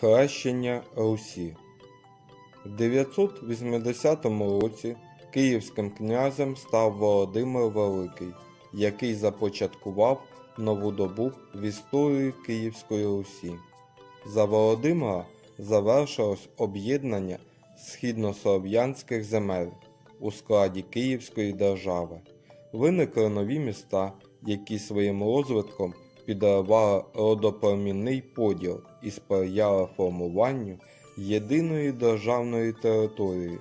Хрещення Русі В 980 році київським князем став Володимир Великий, який започаткував нову добу в історії Київської Русі. За Володимира завершилось об'єднання східнослов'янських земель у складі Київської держави. Виникли нові міста, які своїм розвитком підривали родоплемінний поділ і сприяли формуванню єдиної державної території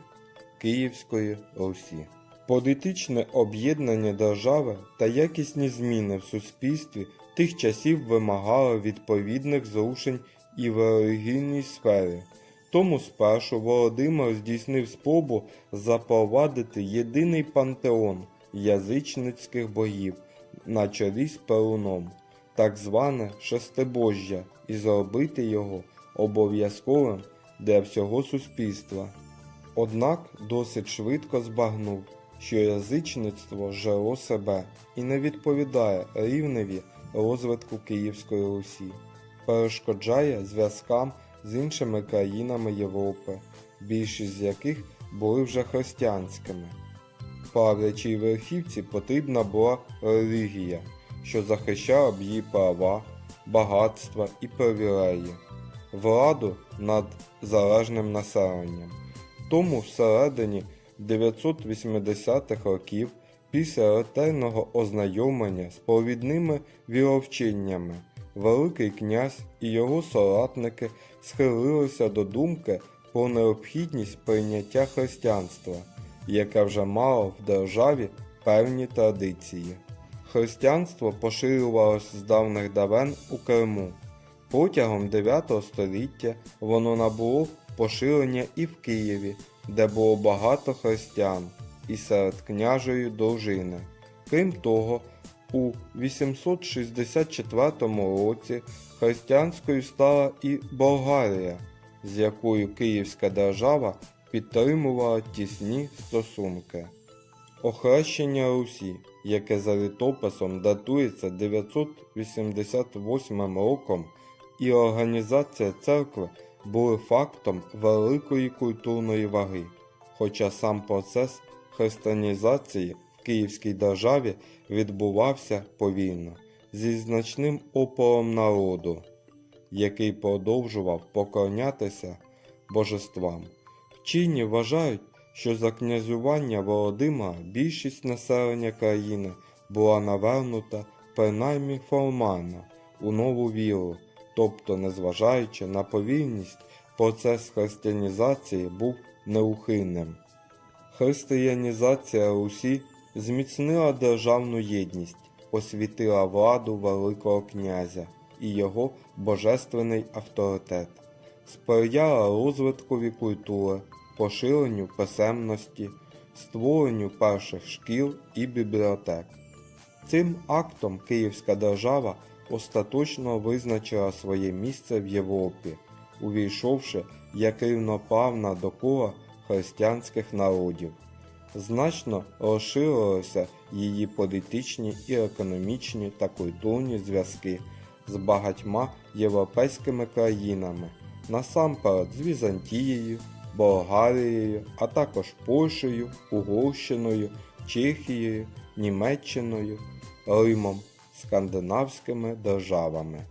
Київської Русі. Політичне об'єднання держави та якісні зміни в суспільстві тих часів вимагали відповідних зрушень і в релігійній сфері. Тому спершу Володимир здійснив спробу запровадити єдиний пантеон язичницьких богів на чолі з Перуном, так зване шестибожжя, і зробити його обов'язковим для всього суспільства. Однак досить швидко збагнув, що язичництво жило себе і не відповідає рівневі розвитку Київської Русі, перешкоджає зв'язкам з іншими країнами Європи, більшість з яких були вже християнськими. Правлячій верхівці потрібна була релігія, що захищала б її права, багатства і привілеї, владу над залежним населенням. Тому всередині 980-х років, після ретельного ознайомлення з провідними віровченнями, Великий князь і його соратники схилилися до думки про необхідність прийняття християнства, яке вже мало в державі певні традиції. Християнство поширювалося з давних давен у Криму. Протягом 9 століття воно набуло поширення і в Києві, де було багато християн, і серед княжої дружини. Крім того, у 864 році християнською стала і Болгарія, з якою Київська держава підтримувала тісні стосунки. Охрещення Русі, яке за літописом датується 988 роком, і організація церкви були фактом великої культурної ваги, хоча сам процес християнізації в Київській державі відбувався повільно, зі значним опором народу, який продовжував поклонятися божествам. Вчені вважають, що за князювання Володимира більшість населення країни була навернута принаймні формально у нову віру, тобто, незважаючи на повільність, процес християнізації був неухильним. Християнізація Русі зміцнила державну єдність, освітила владу Великого князя і його божественний авторитет, сприяла розвиткові культури, поширенню писемності, створенню перших шкіл і бібліотек. Цим актом Київська держава остаточно визначила своє місце в Європі, увійшовши як рівноправна до кола християнських народів. Значно розширилися її політичні і економічні та культурні зв'язки з багатьма європейськими країнами, насамперед з Візантією, Болгарією, а також Польщею, Угорщиною, Чехією, Німеччиною, Римом, скандинавськими державами.